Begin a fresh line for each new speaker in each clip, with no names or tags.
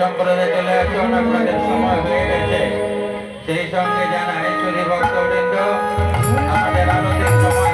সম্প্রদায়
চলে আসুন আপনাদের সময় হয়ে গেছে। সেই সঙ্গে জানা ঈশ্বরী ভক্তবৃন্দ আমাদের আলোচনা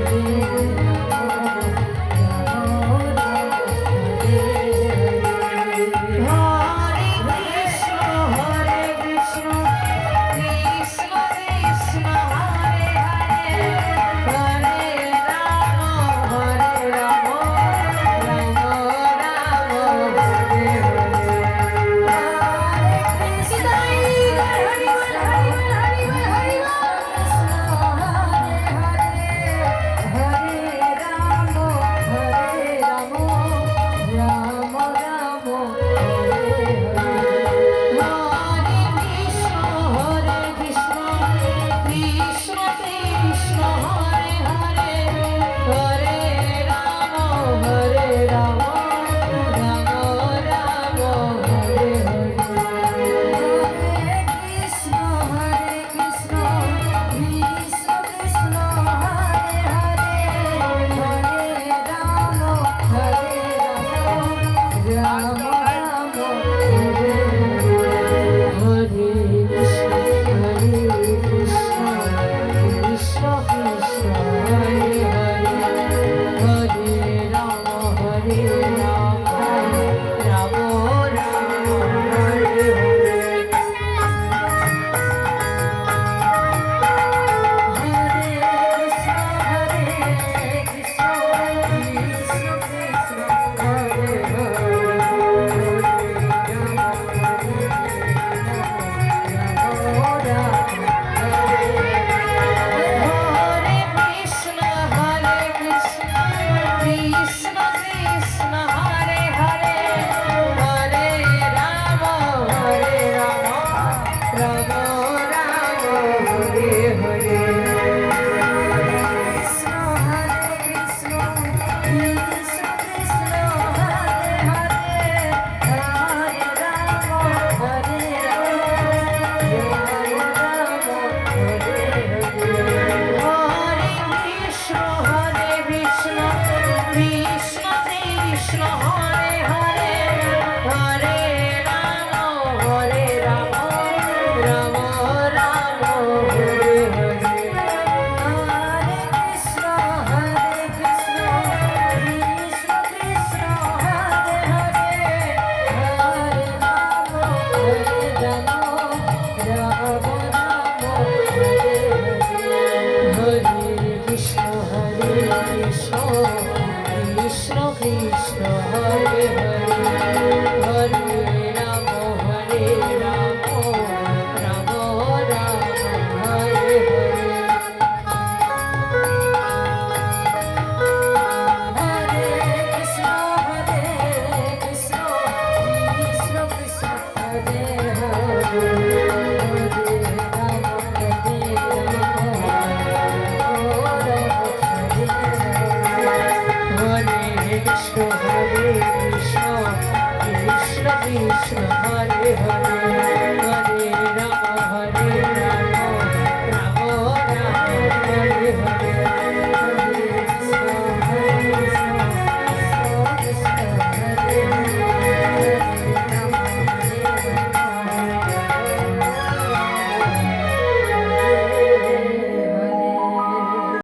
Krishna Hare Hare.